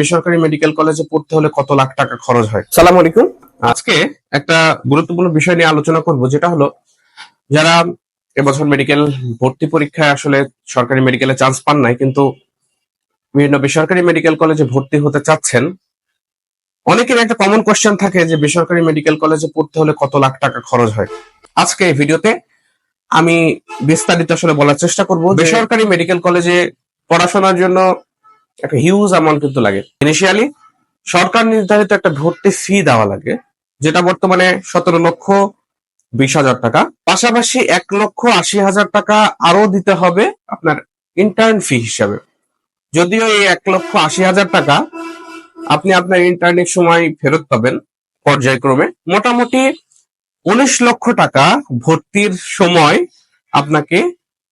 বেসরকারি মেডিকেল কলেজে পড়তে হলে কত লাখ টাকা খরচ হয়? সালাম আলাইকুম। আজকে একটা গুরুত্বপূর্ণ বিষয় নিয়ে আলোচনা করব যেটা হলো যারা এবছর মেডিকেল ভর্তি পরীক্ষায় আসলে সরকারি মেডিকেলে চান্স পান নাই কিন্তু বিভিন্ন বেসরকারি মেডিকেল কলেজে ভর্তি হতে চাচ্ছেন অনেকের একটা কমন কোয়েশ্চেন থাকে যে বেসরকারি মেডিকেল কলেজে পড়তে হলে কত লাখ টাকা খরচ হয়। আজকে এই ভিডিওতে আমি বিস্তারিত আসলে বলার চেষ্টা করব বেসরকারি মেডিকেল কলেজে পড়াশোনার জন্য একটা হিউজ অ্যামাউন্ট কিন্তু লাগে। ইনিশিয়ালি সরকার নির্ধারিত একটা ভর্তি ফি দেওয়া লাগে, যেটা বর্তমানে সতেরো লক্ষ বিশ হাজার টাকা। পাশাপাশি এক লক্ষ আশি হাজার টাকা আরও দিতে হবে আপনার ইন্টার্ন ফি হিসাবে। যদিও এই এক লক্ষ আশি হাজার টাকা আপনি আপনার ইন্টার্নের সময় ফেরত পাবেন পর্যায়ক্রমে। মোটামুটি উনিশ লক্ষ টাকা ভর্তির সময় আপনাকে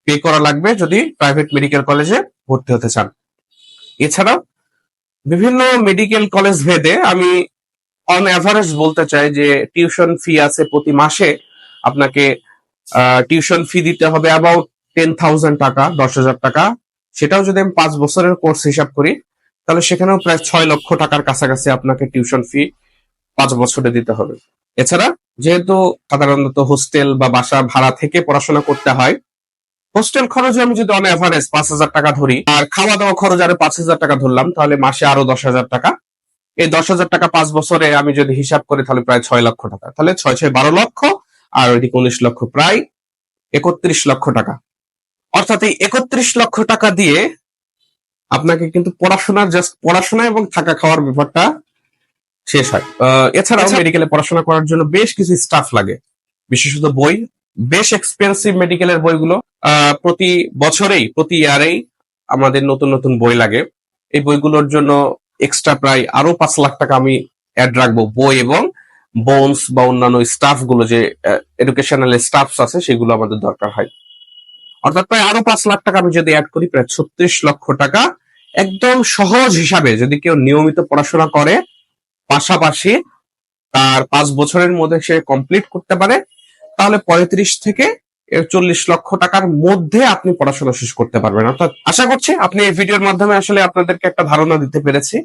পে করা লাগবে যদি প্রাইভেট মেডিকেল কলেজে ভর্তি হতে চান। এছাড়াও বিভিন্ন মেডিকেল কলেজ ভেদে আমি অন অ্যাভারেজ বলতে চাই যে টিউশন ফি আছে প্রতি মাসে আপনাকে টিউশন ফি দিতে হবে অ্যাবাউট টেন থাউজেন্ড টাকা, দশ হাজার টাকা। সেটাও যদি আমি পাঁচ বছরের কোর্স হিসাব করি, তাহলে সেখানেও প্রায় ছয় লক্ষ টাকার কাছাকাছি আপনাকে টিউশন ফি পাঁচ বছরে দিতে হবে। এছাড়া যেহেতু সাধারণত হোস্টেল বা বাসা ভাড়া থেকে পড়াশোনা করতে হয় হোস্টেল খরচ আমি যদি অন অ্যাভারেজ পাঁচ হাজার টাকা ধরি আর খাওয়া দাওয়া খরচ আরও পাঁচ হাজার টাকা ধরলাম তাহলে মাসে আরও দশ হাজার টাকা। এই দশ হাজার টাকা পাঁচ বছরে আমি যদি হিসাব করি তাহলে প্রায় ছয় লক্ষ টাকা। তাহলে ছয় ছয় বারো লক্ষ আর ওইদিকে উনিশ লক্ষ প্রায় একত্রিশ লক্ষ টাকা। অর্থাৎ এই একত্রিশ লক্ষ টাকা দিয়ে আপনাকে কিন্তু পড়াশোনার জাস্ট পড়াশোনা এবং থাকা খাওয়ার ব্যাপারটা শেষ হয়। আহ, এছাড়াও মেডিকেলে পড়াশোনা করার জন্য বেশ কিছু স্টাফ লাগে। বিশেষত বই বেশ এক্সপেন্সিভ মেডিকেলের বইগুলো। প্রতি বছরেই, প্রতি ইয়ারেই আমাদের নতুন নতুন বই লাগে। এই বইগুলোর জন্য এক্সট্রা প্রায় আরও পাঁচ লাখ টাকা আমি অ্যাড রাখব। বই এবং বোনস বা অন্যান্য স্টাফগুলো যে এডুকেশনাল স্টাফস আছে, সেগুলো আমাদের দরকার হয়। অর্থাৎ প্রায় আরও পাঁচ লাখ টাকা আমি যদি অ্যাড করি, প্রায় ছত্রিশ লক্ষ টাকা একদম সহজ হিসাবে যদি কেউ নিয়মিত পড়াশোনা করে, পাশাপাশি তার পাঁচ বছরের মধ্যে সে কমপ্লিট করতে পারে, তাহলে পঁয়ত্রিশ থেকে চল্লিশ লক্ষ টাকার মধ্যে আপনি পড়াশোনা শেষ করতে পারবেন। অর্থাৎ আশা করছি আপনি এই ভিডিওর মাধ্যমে আসলে আপনাদেরকে একটা ধারণা দিতে পেরেছি।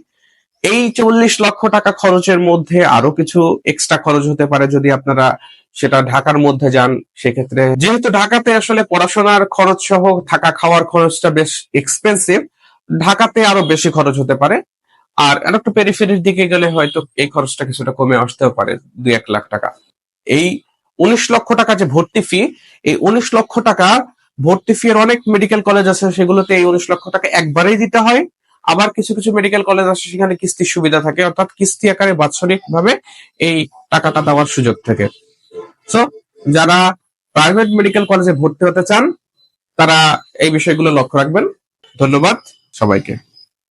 এই চল্লিশ লক্ষ টাকা খরচের মধ্যে আরও কিছু এক্সট্রা খরচ হতে পারে যদি আপনারা সেটা ঢাকার মধ্যে যান, সেক্ষেত্রে যেহেতু ঢাকাতে আসলে পড়াশোনার খরচ সহ থাকা খাওয়ার খরচটা বেশ এক্সপেন্সিভ ঢাকাতে আরও বেশি খরচ হতে পারে। আর একটু পেরিফেরির দিকে গেলে হয়তো এই খরচটা কিছুটা কমে আসতেও পারে, দুই এক লাখ টাকা। এই উনিশ লক্ষ টাকা যে ভর্তি ফি এই উনিশ লক্ষ টাকা ভর্তি ফি এর অনেক মেডিকেল কলেজ আছে, সেগুলোতে এই উনিশ লক্ষ টাকা একবারেই দিতে হয়। আবার কিছু কিছু মেডিকেল কলেজ আছে, সেখানে কিস্তির সুবিধা থাকে, অর্থাৎ কিস্তি আকারে বাৎসরিক ভাবে এই টাকাটা দেওয়ার সুযোগ থাকে। সো যারা প্রাইভেট মেডিকেল কলেজে ভর্তি হতে চান, তারা এই বিষয়গুলো লক্ষ্য রাখবেন। ধন্যবাদ সবাইকে।